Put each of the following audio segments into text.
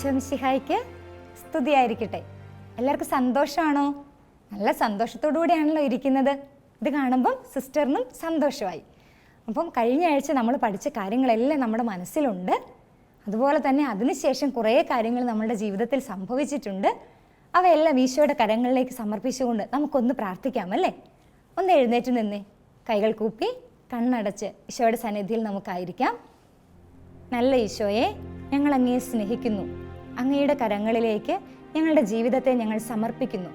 ഈശ്വംശിഹായിക്ക് സ്തുതിയായിരിക്കട്ടെ. എല്ലാവർക്കും സന്തോഷമാണോ? നല്ല സന്തോഷത്തോടു കൂടിയാണല്ലോ ഇരിക്കുന്നത്. ഇത് കാണുമ്പം സിസ്റ്ററിനും സന്തോഷമായി. അപ്പം കഴിഞ്ഞ ആഴ്ച നമ്മൾ പഠിച്ച കാര്യങ്ങളെല്ലാം നമ്മുടെ മനസ്സിലുണ്ട്. അതുപോലെ തന്നെ അതിനുശേഷം കുറേ കാര്യങ്ങൾ നമ്മുടെ ജീവിതത്തിൽ സംഭവിച്ചിട്ടുണ്ട്. അവയെല്ലാം ഈശോയുടെ കരങ്ങളിലേക്ക് സമർപ്പിച്ചുകൊണ്ട് നമുക്കൊന്ന് പ്രാർത്ഥിക്കാം അല്ലേ? ഒന്ന് എഴുന്നേറ്റ് നിന്നേ. കൈകൾ കൂപ്പി കണ്ണടച്ച് ഈശോയുടെ സന്നിധിയിൽ നമുക്കായിരിക്കാം. നല്ല ഈശോയെ ഞങ്ങൾ അങ്ങയെ സ്നേഹിക്കുന്നു. അങ്ങയുടെ കരങ്ങളിലേക്ക് ഞങ്ങളുടെ ജീവിതത്തെ ഞങ്ങൾ സമർപ്പിക്കുന്നു.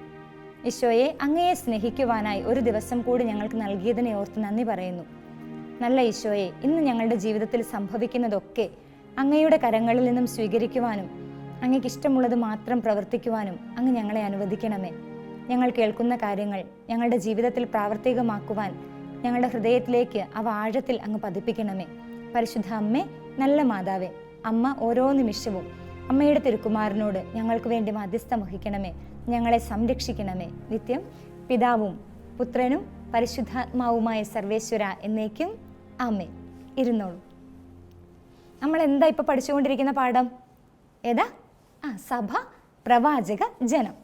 ഈശോയെ അങ്ങയെ സ്നേഹിക്കുവാനായി ഒരു ദിവസം കൂടി ഞങ്ങൾക്ക് നൽകിയതിനെ ഓർത്ത് നന്ദി പറയുന്നു. നല്ല ഈശോയെ ഇന്ന് ഞങ്ങളുടെ ജീവിതത്തിൽ സംഭവിക്കുന്നതൊക്കെ അങ്ങയുടെ കരങ്ങളിൽ നിന്നും സ്വീകരിക്കുവാനും അങ്ങയ്ക്ക് ഇഷ്ടമുള്ളത് മാത്രം പ്രവർത്തിക്കുവാനും അങ്ങ് ഞങ്ങളെ അനുവദിക്കണമേ. ഞങ്ങൾ കേൾക്കുന്ന കാര്യങ്ങൾ ഞങ്ങളുടെ ജീവിതത്തിൽ പ്രാവർത്തികമാക്കുവാൻ ഞങ്ങളുടെ ഹൃദയത്തിലേക്ക് അവ ആഴത്തിൽ അങ്ങ് പതിപ്പിക്കണമേ. പരിശുദ്ധ അമ്മേ നല്ല മാതാവേ അമ്മ ഓരോ നിമിഷവും അമ്മയുടെ തിരുക്കുമാരനോട് ഞങ്ങൾക്ക് വേണ്ടി മധ്യസ്ഥം വഹിക്കണമേ. ഞങ്ങളെ സംരക്ഷിക്കണമേ. നിത്യം പിതാവും പുത്രനും പരിശുദ്ധാത്മാവുമായ സർവേശ്വര എന്നേക്കും അമ്മേ ഇരുന്നോളൂ. നമ്മൾ എന്താ ഇപ്പൊ പഠിച്ചുകൊണ്ടിരിക്കുന്ന പാഠം? ഏതാ? ആ സഭ പ്രവാചക ജനം.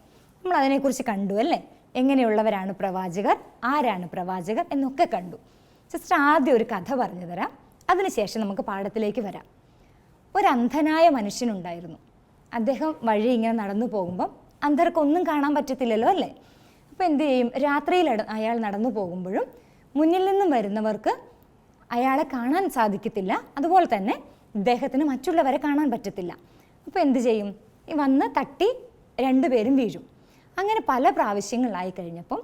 നമ്മൾ അതിനെക്കുറിച്ച് കണ്ടു അല്ലേ? എങ്ങനെയുള്ളവരാണ് പ്രവാചകർ? ആരാണ് പ്രവാചകർ എന്നൊക്കെ കണ്ടു. സിസ്റ്റർ ആദ്യം ഒരു കഥ പറഞ്ഞു തരാം. അതിനുശേഷം നമുക്ക് പാഠത്തിലേക്ക് വരാം. ഒരു അന്ധനായ മനുഷ്യനുണ്ടായിരുന്നു. അദ്ദേഹം വഴി ഇങ്ങനെ നടന്നു പോകുമ്പം അന്ധർക്കൊന്നും കാണാൻ പറ്റത്തില്ലല്ലോ അല്ലേ? അപ്പോൾ എന്ത് ചെയ്യും? രാത്രിയിൽ അയാൾ നടന്നു പോകുമ്പോഴും മുന്നിൽ നിന്നും വരുന്നവർക്ക് അയാളെ കാണാൻ സാധിക്കത്തില്ല. അതുപോലെ തന്നെ ഇദ്ദേഹത്തിന് മറ്റുള്ളവരെ കാണാൻ പറ്റത്തില്ല. അപ്പോൾ എന്ത് ചെയ്യും? വന്ന് തട്ടി രണ്ടുപേരും വീഴും. അങ്ങനെ പല പ്രാവശ്യങ്ങളായി കഴിഞ്ഞപ്പം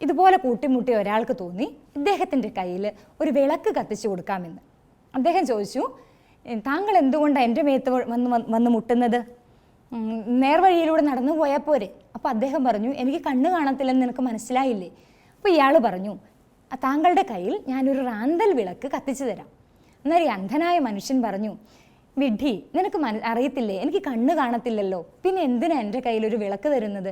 ഇതുപോലെ കൂട്ടിമുട്ടിയ ഒരാൾക്ക് തോന്നി ഇദ്ദേഹത്തിന്റെ കയ്യിൽ ഒരു വിളക്ക് കത്തിച്ചു കൊടുക്കാമെന്ന്. അദ്ദേഹം ചോദിച്ചു "ഏ, താങ്കൾ എന്തുകൊണ്ടാണ് എന്റെ മേത്ത് വന്ന് വന്ന് മുട്ടുന്നത്? നേർവഴിയിലൂടെ നടന്നു പോയാൽ പോരെ. അപ്പോൾ അദ്ദേഹം പറഞ്ഞു എനിക്ക് കണ്ണ് കാണത്തില്ലെന്ന് നിനക്ക് മനസ്സിലായില്ലേ? അപ്പോൾ ഇയാൾ പറഞ്ഞു താങ്കളുടെ കയ്യിൽ ഞാനൊരു റാന്തൽ വിളക്ക് കത്തിച്ചു തരാം. എന്നാൽ ഈ അന്ധനായ മനുഷ്യൻ പറഞ്ഞു വിഡ്ഢി നിനക്ക് മന അറിയത്തില്ലേ? എനിക്ക് കണ്ണ് കാണത്തില്ലല്ലോ. പിന്നെ എന്തിനാ എന്റെ കയ്യിൽ ഒരു വിളക്ക് തരുന്നത്?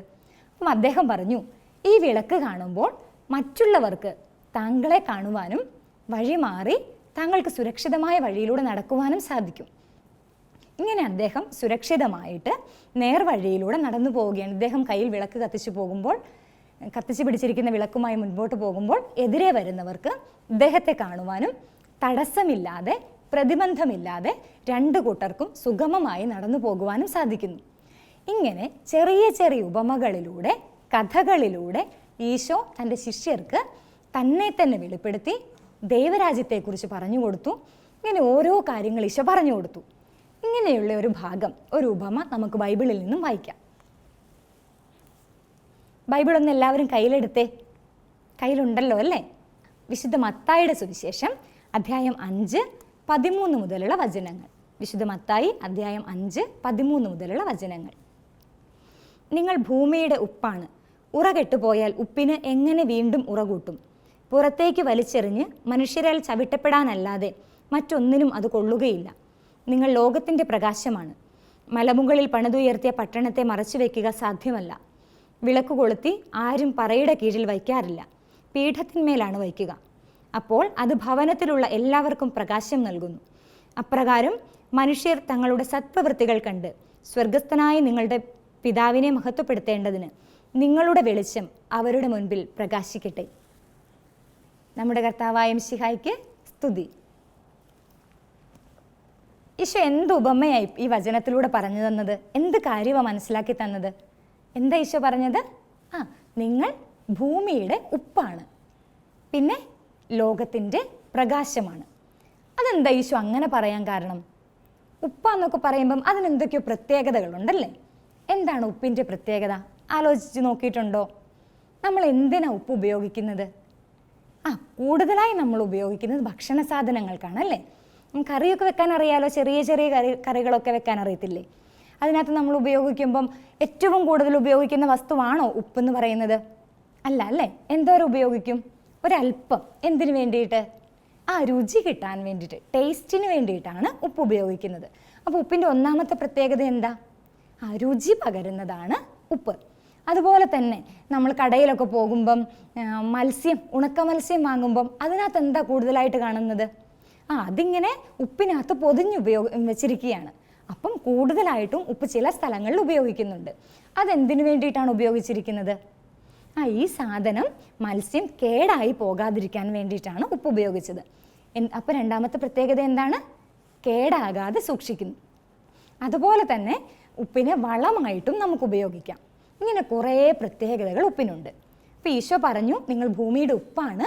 അപ്പം അദ്ദേഹം പറഞ്ഞു ഈ വിളക്ക് കാണുമ്പോൾ മറ്റുള്ളവർക്ക് താങ്കളെ കാണുവാനും വഴി മാറി താങ്കൾക്ക് സുരക്ഷിതമായ വഴിയിലൂടെ നടക്കുവാനും സാധിക്കും. ഇങ്ങനെ അദ്ദേഹം സുരക്ഷിതമായിട്ട് നേർവഴിയിലൂടെ നടന്നു പോവുകയാണ്. അദ്ദേഹം കയ്യിൽ വിളക്ക് കത്തിച്ചു പോകുമ്പോൾ കത്തിച്ചു പിടിച്ചിരിക്കുന്ന വിളക്കുമായി മുൻപോട്ട് പോകുമ്പോൾ എതിരെ വരുന്നവർക്ക് ഇദ്ദേഹത്തെ കാണുവാനും തടസ്സമില്ലാതെ പ്രതിബന്ധമില്ലാതെ രണ്ടു കൂട്ടർക്കും സുഗമമായി നടന്നു പോകുവാനും സാധിക്കുന്നു. ഇങ്ങനെ ചെറിയ ചെറിയ ഉപമകളിലൂടെ കഥകളിലൂടെ ഈശോ തന്റെ ശിഷ്യർക്ക് തന്നെ തന്നെ വെളിപ്പെടുത്തി ദൈവരാജ്യത്തെക്കുറിച്ച് പറഞ്ഞു കൊടുത്തു. ഇങ്ങനെ ഓരോ കാര്യങ്ങൾ ഈശോ പറഞ്ഞു കൊടുത്തു. ഇങ്ങനെയുള്ള ഒരു ഭാഗം ഒരു ഉപമ നമുക്ക് ബൈബിളിൽ നിന്നും വായിക്കാം. ബൈബിൾ ഒന്ന് എല്ലാവരും കയ്യിലെടുത്തേ. കയ്യിലുണ്ടല്ലോ അല്ലേ? വിശുദ്ധ മത്തായിയുടെ സുവിശേഷം അധ്യായം അഞ്ച് പതിമൂന്ന് മുതലുള്ള വചനങ്ങൾ. വിശുദ്ധ മത്തായി അധ്യായം അഞ്ച് പതിമൂന്ന് മുതലുള്ള വചനങ്ങൾ. നിങ്ങൾ ഭൂമിയുടെ ഉപ്പാണ്. ഉറ കെട്ടുപോയാൽ ഉപ്പിന് എങ്ങനെ വീണ്ടും ഉറ കൂട്ടും പുറത്തേക്ക് വലിച്ചെറിഞ്ഞ് മനുഷ്യരാൽ ചവിട്ടപ്പെടാനല്ലാതെ മറ്റൊന്നിനും അത് കൊള്ളുകയില്ല. നിങ്ങൾ ലോകത്തിന്റെ പ്രകാശമാണ്. മലമുകളിൽ പണിതുയർത്തിയ പട്ടണത്തെ മറച്ചു വയ്ക്കുക സാധ്യമല്ല. വിളക്ക് കൊളുത്തി ആരും പറയുടെ കീഴിൽ വയ്ക്കാറില്ല. പീഠത്തിന്മേലാണ് വയ്ക്കുക. അപ്പോൾ അത് ഭവനത്തിലുള്ള എല്ലാവർക്കും പ്രകാശം നൽകുന്നു. അപ്രകാരം മനുഷ്യർ തങ്ങളുടെ സത്പ്രവൃത്തികൾ കണ്ട് സ്വർഗസ്ഥനായ നിങ്ങളുടെ പിതാവിനെ മഹത്വപ്പെടുത്തേണ്ടതിന് നിങ്ങളുടെ വെളിച്ചം അവരുടെ മുൻപിൽ പ്രകാശിക്കട്ടെ. നമ്മുടെ കർത്താവായ മിശിഹായ്ക്ക് സ്തുതി. ഈശോ എന്ത് ഉപമയായി ഈ വചനത്തിലൂടെ പറഞ്ഞു തന്നത്? എന്ത് കാര്യമാണ് മനസ്സിലാക്കി തന്നത്? എന്താ ഈശോ പറഞ്ഞത്? ആ നിങ്ങൾ ഭൂമിയുടെ ഉപ്പാണ്. പിന്നെ ലോകത്തിന്റെ പ്രകാശമാണ്. അതെന്താ ഈശോ അങ്ങനെ പറയാൻ കാരണം? ഉപ്പ എന്നൊക്കെ പറയുമ്പം അതിനെന്തൊക്കെയോ പ്രത്യേകതകളുണ്ടല്ലേ? എന്താണ് ഉപ്പിന്റെ പ്രത്യേകത? ആലോചിച്ച് നോക്കിയിട്ടുണ്ടോ? നമ്മൾ എന്തിനാണ് ഉപ്പ് ഉപയോഗിക്കുന്നത്? ആ കൂടുതലായി നമ്മൾ ഉപയോഗിക്കുന്നത് ഭക്ഷണ സാധനങ്ങൾക്കാണ് അല്ലേ? കറിയൊക്കെ വെക്കാൻ അറിയാലോ? ചെറിയ ചെറിയ കറി കറികളൊക്കെ വെക്കാൻ അറിയത്തില്ലേ? അതിനകത്ത് നമ്മൾ ഉപയോഗിക്കുമ്പം ഏറ്റവും കൂടുതൽ ഉപയോഗിക്കുന്ന വസ്തുവാണോ ഉപ്പ് എന്ന് പറയുന്നത്? അല്ല അല്ലേ? എന്തോരം ഉപയോഗിക്കും? ഒരല്പം എന്തിനു വേണ്ടിയിട്ട്? ആ രുചി കിട്ടാൻ വേണ്ടിയിട്ട് ടേസ്റ്റിന് വേണ്ടിയിട്ടാണ് ഉപ്പ് ഉപയോഗിക്കുന്നത്. അപ്പോൾ ഉപ്പിന്റെ ഒന്നാമത്തെ പ്രത്യേകത എന്താ? ആ രുചി പകരുന്നതാണ് ഉപ്പ്. അതുപോലെ തന്നെ നമ്മൾ കടയിലൊക്കെ പോകുമ്പം മത്സ്യം ഉണക്ക മത്സ്യം വാങ്ങുമ്പം അതിനകത്ത് എന്താ കൂടുതലായിട്ട് കാണുന്നത്? ആ അതിങ്ങനെ ഉപ്പിനകത്ത് പൊതിഞ്ഞ് ഉപയോഗ വെച്ചിരിക്കുകയാണ്. അപ്പം കൂടുതലായിട്ടും ഉപ്പ് ചില സ്ഥലങ്ങളിൽ ഉപയോഗിക്കുന്നുണ്ട്. അതെന്തിനു വേണ്ടിയിട്ടാണ് ഉപയോഗിച്ചിരിക്കുന്നത്? ആ ഈ സാധനം മത്സ്യം കേടായി പോകാതിരിക്കാൻ വേണ്ടിയിട്ടാണ് ഉപ്പ് ഉപയോഗിച്ചത്. അപ്പോൾ രണ്ടാമത്തെ പ്രത്യേകത എന്താണ്? കേടാകാതെ സൂക്ഷിക്കുന്നു. അതുപോലെ തന്നെ ഉപ്പിനെ വളമായിട്ടും നമുക്ക് ഉപയോഗിക്കാം. ഇങ്ങനെ കുറേ പ്രത്യേകതകൾ ഉപ്പിനുണ്ട്. അപ്പോൾ ഈശോ പറഞ്ഞു നിങ്ങൾ ഭൂമിയുടെ ഉപ്പാണ്.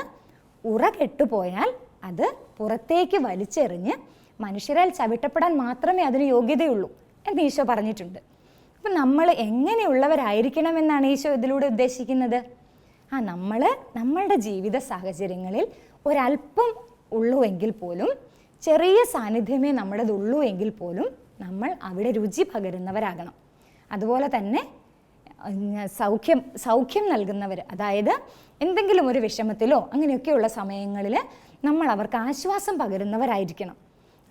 ഉറ കെട്ടുപോയാൽ അത് പുറത്തേക്ക് വലിച്ചെറിഞ്ഞ് മനുഷ്യരാൽ ചവിട്ടപ്പെടാൻ മാത്രമേ അതിന് യോഗ്യതയുള്ളൂ എന്ന് ഈശോ പറഞ്ഞിട്ടുണ്ട്. അപ്പം നമ്മൾ എങ്ങനെയുള്ളവരായിരിക്കണം എന്നാണ് ഈശോ ഇതിലൂടെ ഉദ്ദേശിക്കുന്നത്? ആ നമ്മൾ നമ്മളുടെ ജീവിത സാഹചര്യങ്ങളിൽ ഒരല്പം ഉള്ളൂ എങ്കിൽ പോലും ചെറിയ സാന്നിധ്യമേ നമ്മുടേതുള്ളൂ എങ്കിൽ പോലും നമ്മൾ അവിടെ രുചി പകരുന്നവരാകണം. അതുപോലെ തന്നെ സൗഖ്യം സൗഖ്യം നൽകുന്നവർ അതായത് എന്തെങ്കിലും ഒരു വിഷമത്തിലോ അങ്ങനെയൊക്കെയുള്ള സമയങ്ങളിൽ നമ്മൾ അവർക്ക് ആശ്വാസം പകരുന്നവരായിരിക്കണം.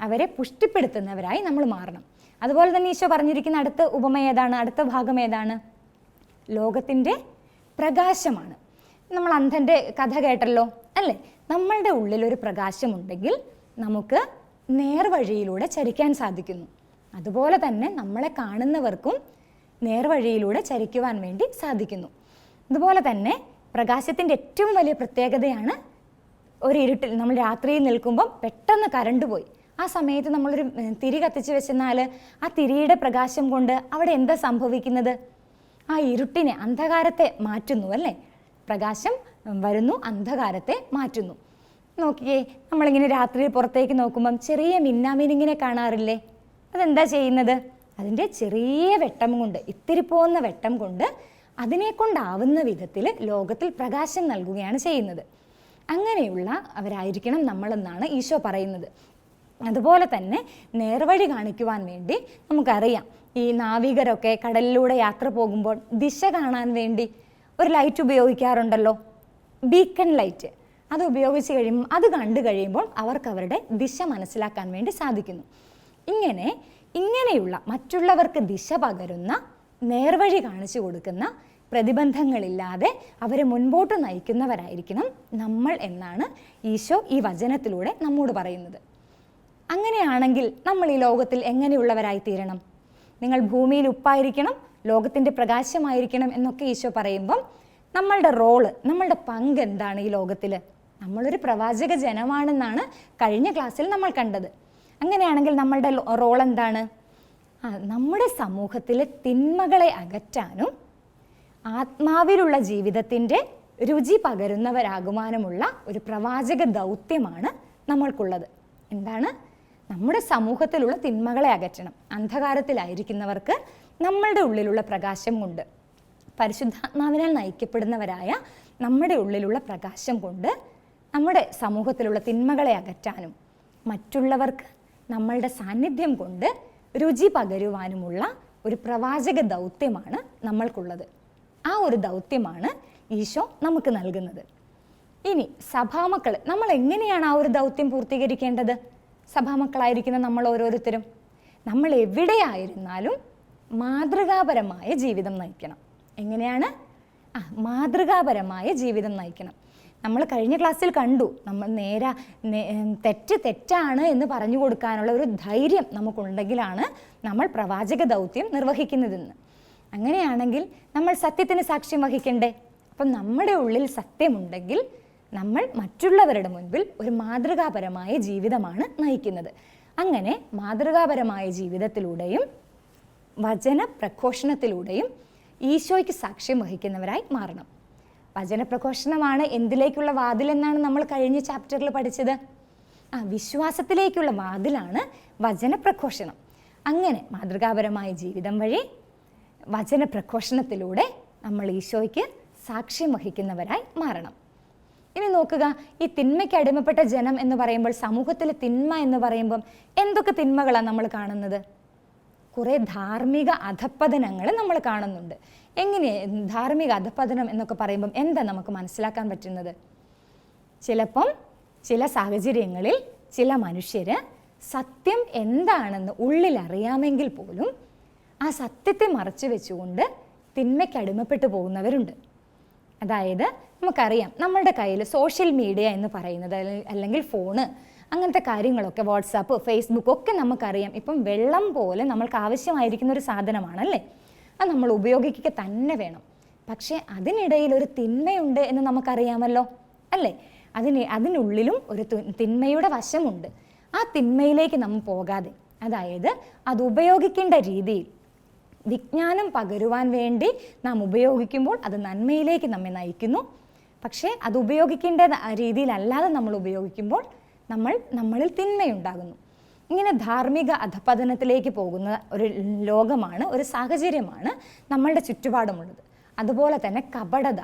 അവരെ പുഷ്ടിപ്പെടുത്തുന്നവരായി നമ്മൾ മാറണം. അതുപോലെ തന്നെ ഈശോ പറഞ്ഞിരിക്കുന്ന അടുത്ത ഉപമ ഏതാണ്? അടുത്ത ഭാഗം ഏതാണ്? ലോകത്തിന്റെ പ്രകാശമാണ്. നമ്മൾ അന്ധന്റെ കഥ കേട്ടല്ലോ അല്ലേ? നമ്മളുടെ ഉള്ളിലൊരു പ്രകാശമുണ്ടെങ്കിൽ നമുക്ക് നേർവഴിയിലൂടെ ചരിക്കാൻ സാധിക്കുന്നു. അതുപോലെ തന്നെ നമ്മളെ കാണുന്നവർക്കും നേർവഴിയിലൂടെ ചരിക്കുവാൻ വേണ്ടി സാധിക്കുന്നു. അതുപോലെ തന്നെ പ്രകാശത്തിന്റെ ഏറ്റവും വലിയ പ്രത്യേകതയാണ് ഒരു ഇരുട്ടിൽ. നമ്മൾ രാത്രിയിൽ നിൽക്കുമ്പം പെട്ടെന്ന് കരണ്ട് പോയി. ആ സമയത്ത് നമ്മളൊരു തിരി കത്തിച്ച് വെച്ചെന്നാൽ ആ തിരിയുടെ പ്രകാശം കൊണ്ട് അവിടെ എന്താ സംഭവിക്കുന്നത്? ആ ഇരുട്ടിനെ അന്ധകാരത്തെ മാറ്റുന്നു അല്ലേ? പ്രകാശം വരുന്നു അന്ധകാരത്തെ മാറ്റുന്നു. നോക്കിയേ നമ്മളിങ്ങനെ രാത്രി പുറത്തേക്ക് നോക്കുമ്പം ചെറിയ മിന്നാമിനിങ്ങിനെ കാണാറില്ലേ? അതെന്താ ചെയ്യുന്നത്? അതിന്റെ ചെറിയ വെട്ടം കൊണ്ട് ഇത്തിരി പോകുന്ന വെട്ടം കൊണ്ട് അതിനെ കൊണ്ടാവുന്ന വിധത്തിൽ ലോകത്തിൽ പ്രകാശം നൽകുകയാണ് ചെയ്യുന്നത്. അങ്ങനെയുള്ള അവരായിരിക്കണം നമ്മളെന്നാണ് ഈശോ പറയുന്നത്. അതുപോലെ തന്നെ നേർവഴി കാണിക്കുവാൻ വേണ്ടി നമുക്കറിയാം. ഈ നാവികരൊക്കെ കടലിലൂടെ യാത്ര പോകുമ്പോൾ ദിശ കാണാൻ വേണ്ടി ഒരു ലൈറ്റ് ഉപയോഗിക്കാറുണ്ടല്ലോ. ബീക്കൺ ലൈറ്റ് അത് ഉപയോഗിച്ച് കഴിയുമ്പോൾ അത് കണ്ടു കഴിയുമ്പോൾ അവർക്ക് അവരുടെ ദിശ മനസ്സിലാക്കാൻ വേണ്ടി സാധിക്കുന്നു. ഇങ്ങനെ ഇങ്ങനെയുള്ള മറ്റുള്ളവർക്ക് ദിശ പകരുന്ന നേർവഴി കാണിച്ചു കൊടുക്കുന്ന പ്രതിബന്ധങ്ങളില്ലാതെ അവരെ മുൻപോട്ട് നയിക്കുന്നവരായിരിക്കണം നമ്മൾ എന്നാണ് ഈശോ ഈ വചനത്തിലൂടെ നമ്മോട് പറയുന്നത്. അങ്ങനെയാണെങ്കിൽ നമ്മൾ ഈ ലോകത്തിൽ എങ്ങനെയുള്ളവരായി തീരണം? നിങ്ങൾ ഭൂമിയിൽ ഉപ്പായിരിക്കണം ലോകത്തിന്റെ പ്രകാശമായിരിക്കണം എന്നൊക്കെ ഈശോ പറയുമ്പം നമ്മളുടെ റോൾ നമ്മളുടെ പങ്ക് എന്താണ് ഈ ലോകത്തിൽ നമ്മളൊരു പ്രവാചക ജനമാണെന്നാണ് കഴിഞ്ഞ ക്ലാസ്സിൽ നമ്മൾ കണ്ടത്. അങ്ങനെയാണെങ്കിൽ നമ്മളുടെ റോൾ എന്താണ്? നമ്മുടെ സമൂഹത്തിലെ തിന്മകളെ അകറ്റാനും ആത്മാവിലുള്ള ജീവിതത്തിന്റെ രുചി പകരുന്നവരാകുവാനുമുള്ള ഒരു പ്രവാചക ദൗത്യമാണ് നമ്മൾക്കുള്ളത്. എന്താണ്? നമ്മുടെ സമൂഹത്തിലുള്ള തിന്മകളെ അകറ്റണം. അന്ധകാരത്തിലായിരിക്കുന്നവർക്ക് നമ്മളുടെ ഉള്ളിലുള്ള പ്രകാശം കൊണ്ട് പരിശുദ്ധാത്മാവിനാൽ നയിക്കപ്പെടുന്നവരായ നമ്മുടെ ഉള്ളിലുള്ള പ്രകാശം കൊണ്ട് നമ്മുടെ സമൂഹത്തിലുള്ള തിന്മകളെ അകറ്റാനും മറ്റുള്ളവർക്ക് നമ്മളുടെ സാന്നിധ്യം കൊണ്ട് രുചി പകരുവാനുമുള്ള ഒരു പ്രവാചക ദൗത്യമാണ് നമ്മൾക്കുള്ളത്. ആ ഒരു ദൗത്യമാണ് ഈശോ നമുക്ക് നൽകുന്നത്. ഇനി സഭാമക്കൾ നമ്മൾ എങ്ങനെയാണ് ആ ഒരു ദൗത്യം പൂർത്തീകരിക്കേണ്ടത്? സഭാമക്കളായിരിക്കുന്ന നമ്മൾ ഓരോരുത്തരും. നമ്മൾ എവിടെയായിരുന്നാലും മാതൃകാപരമായ ജീവിതം നയിക്കണം. എങ്ങനെയാണ്? ആ മാതൃകാപരമായ ജീവിതം നയിക്കണം. നമ്മൾ കഴിഞ്ഞ ക്ലാസ്സിൽ കണ്ടു. നമ്മൾ നേരെ തെറ്റ് തെറ്റാണ് എന്ന് പറഞ്ഞു കൊടുക്കാനുള്ള ഒരു ധൈര്യം നമുക്കുണ്ടെങ്കിലാണ് നമ്മൾ പ്രവാചക ദൗത്യം നിർവഹിക്കുന്നതെന്ന്. അങ്ങനെയാണെങ്കിൽ നമ്മൾ സത്യത്തിന് സാക്ഷ്യം വഹിക്കണ്ടേ? അപ്പം നമ്മുടെ ഉള്ളിൽ സത്യമുണ്ടെങ്കിൽ നമ്മൾ മറ്റുള്ളവരുടെ മുൻപിൽ ഒരു മാതൃകാപരമായ ജീവിതമാണ് നയിക്കുന്നത്. അങ്ങനെ മാതൃകാപരമായ ജീവിതത്തിലൂടെയും വചന പ്രഘോഷണത്തിലൂടെയും ഈശോയ്ക്ക് സാക്ഷ്യം വഹിക്കുന്നവരായി മാറണം. വചന എന്തിലേക്കുള്ള വാതിൽ എന്നാണ് നമ്മൾ കഴിഞ്ഞ ചാപ്റ്ററിൽ പഠിച്ചത്. ആ വിശ്വാസത്തിലേക്കുള്ള വാതിലാണ് വചനപ്രഘോഷണം. അങ്ങനെ മാതൃകാപരമായ ജീവിതം വഴി വചനപ്രഘോഷണത്തിലൂടെ നമ്മൾ ഈശോയ്ക്ക് സാക്ഷ്യം വഹിക്കുന്നവരായി മാറണം. ഇനി നോക്കുക ഈ തിന്മയ്ക്ക് അടിമപ്പെട്ട ജനം എന്ന് പറയുമ്പോൾ സമൂഹത്തിലെ തിന്മ എന്ന് പറയുമ്പം എന്തൊക്കെ തിന്മകളാണ് നമ്മൾ കാണുന്നത്? കുറേ ധാർമ്മിക അധപ്പതനങ്ങൾ നമ്മൾ കാണുന്നുണ്ട്. എങ്ങനെ ധാർമ്മിക അധപ്പതനം എന്നൊക്കെ പറയുമ്പം എന്താ നമുക്ക് മനസ്സിലാക്കാൻ പറ്റുന്നത്? ചിലപ്പം ചില സാഹചര്യങ്ങളിൽ ചില മനുഷ്യർ സത്യം എന്താണെന്ന് ഉള്ളിൽ അറിയാമെങ്കിൽ പോലും ആ സത്യത്തെ മറച്ചു വെച്ചുകൊണ്ട് തിന്മയ്ക്ക് അടിമപ്പെട്ടു പോകുന്നവരുണ്ട്. അതായത് നമുക്കറിയാം നമ്മളുടെ കയ്യിൽ സോഷ്യൽ മീഡിയ എന്ന് പറയുന്നത് അല്ലെങ്കിൽ ഫോണ് അങ്ങനത്തെ കാര്യങ്ങളൊക്കെ വാട്സാപ്പ് ഫേസ്ബുക്ക് ഒക്കെ നമുക്കറിയാം. ഇപ്പം വെള്ളം പോലെ നമ്മൾക്ക് ആവശ്യമായിരിക്കുന്ന ഒരു സാധനമാണല്ലേ? അത് നമ്മൾ ഉപയോഗിക്കുക തന്നെ വേണം. പക്ഷേ അതിനിടയിൽ ഒരു തിന്മയുണ്ട് എന്ന് നമുക്കറിയാമല്ലോ അല്ലേ? അതിന് അതിനുള്ളിലും ഒരു തിന്മയുടെ വശമുണ്ട്. ആ തിന്മയിലേക്ക് നമ്മൾ പോകാതെ അതായത് അത് ഉപയോഗിക്കേണ്ട രീതിയിൽ വിജ്ഞാനം പകരുവാൻ വേണ്ടി നാം ഉപയോഗിക്കുമ്പോൾ അത് നന്മയിലേക്ക് നമ്മെ നയിക്കുന്നു. പക്ഷേ അത് ഉപയോഗിക്കേണ്ട രീതിയിലല്ലാതെ നമ്മൾ ഉപയോഗിക്കുമ്പോൾ നമ്മൾ നമ്മളിൽ തിന്മയുണ്ടാകുന്നു. ഇങ്ങനെ ധാർമ്മിക അധപതനത്തിലേക്ക് പോകുന്ന ഒരു ലോകമാണ് ഒരു സാഹചര്യമാണ് നമ്മളുടെ ചുറ്റുപാടുമുള്ളത്. അതുപോലെ തന്നെ കപടത.